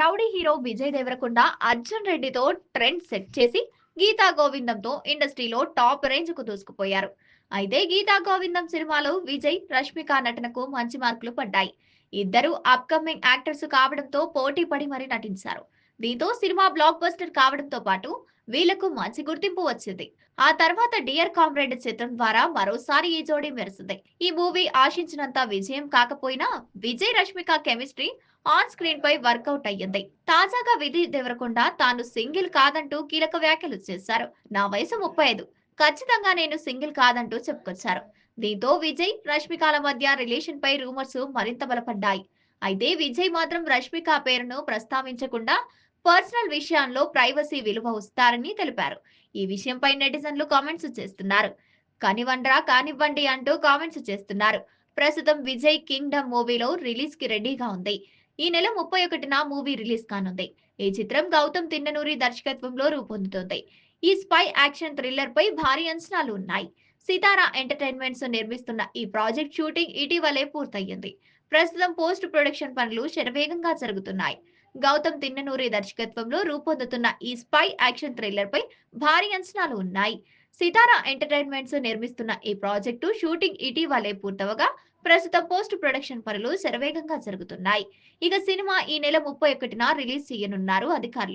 Rowdy hero Vijay Deverakonda Arjun రెడ్డితో trend set చేసి గీతా గోవిందంతో ఇండస్ట్రీలో టాప్ రేంజ్కు దూసుకుపోయారు. అయితే గీతా గోవిందం సినిమాలో విజయ్ రష్మిక నటనకు మంచి మార్కులు పడ్డాయి. ఇద్దరు అప్కమింగ్ యాక్టర్స్ కావడంతో పోటీ పడి మరీ నటించారు. దీంతో సినిమా బ్లాక్ బస్టర్ కావడంతో పాటు వీళ్ళకు మంచి గుర్తింపు వచ్చింది. ఆ తర్వాత డియర్ కామ్రేడ్ చిత్రం ద్వారా మరోసారి ఈ జోడీ మెరిసింది. ఈ మూవీ ఆశించినంత విజయం కాకపోయినా Vijay Rashmika chemistry on screen pi work out అయ్యింది. తాజాగా విధి దేవరకొండ తాను సింగిల్ కాదంటూ కీలక వ్యాఖ్యలు చేశారు. నా వయసు ముప్పై ఐదు. ఖచ్చితంగా నేను సింగిల్ కాదంటూ చెప్పుకొచ్చారు. దీంతో విజయ్ రష్మికల మధ్య రిలేషన్ పై రూమర్స్ మరింత బలపడ్డాయి. అయితే విజయ్ మాత్రం రష్మిక పేరును ప్రస్తావించకుండా పర్సనల్ విషయాల్లో ప్రైవసీ విలువ వస్తారని తెలిపారు. ఈ విషయంపై నెటిజన్లు కామెంట్స్ చేస్తున్నారు. కనివండ్రా కానివ్వండి అంటూ కామెంట్స్ చేస్తున్నారు. ప్రస్తుతం విజయ్ కింగ్డమ్ మూవీలో రిలీజ్కి రెడీగా ఉంది. ఈ నెల ముప్పై ఒకటిన మూవీ రిలీజ్ కానుంది. ఈ చిత్రం గౌతమ్ తిన్ననూరి దర్శకత్వంలో రూపొందుతుంది. ఈ స్పై యాక్షన్ థ్రిల్లర్ పై భారీ అంచనాలు ఉన్నాయి. సితారా ఎంటర్టైన్మెంట్స్ నిర్మిస్తున్న ఈ ప్రాజెక్ట్ షూటింగ్ ఇటీవలే పూర్తయింది ప్రస్తుతం పోస్ట్ ప్రొడక్షన్ పనులు శరవేగంగా జరుగుతున్నాయి. గౌతమ్ తిన్ననూరి దర్శకత్వంలో రూపొందుతున్న ఈ స్పై యాక్షన్ థ్రిల్లర్ పై భారీ అంచనాలు ఉన్నాయి. సితారా ఎంటర్టైన్మెంట్స్ నిర్మిస్తున్న ఈ ప్రాజెక్టు షూటింగ్ ఇటీవలే పూర్తవగా ప్రస్తుతం పోస్ట్ ప్రొడక్షన్ పనులు శరవేగంగా జరుగుతున్నాయి. ఇక సినిమా ఈ నెల ముప్పై ఒకటిన రిలీజ్ చేయనున్నారు అధికారులు.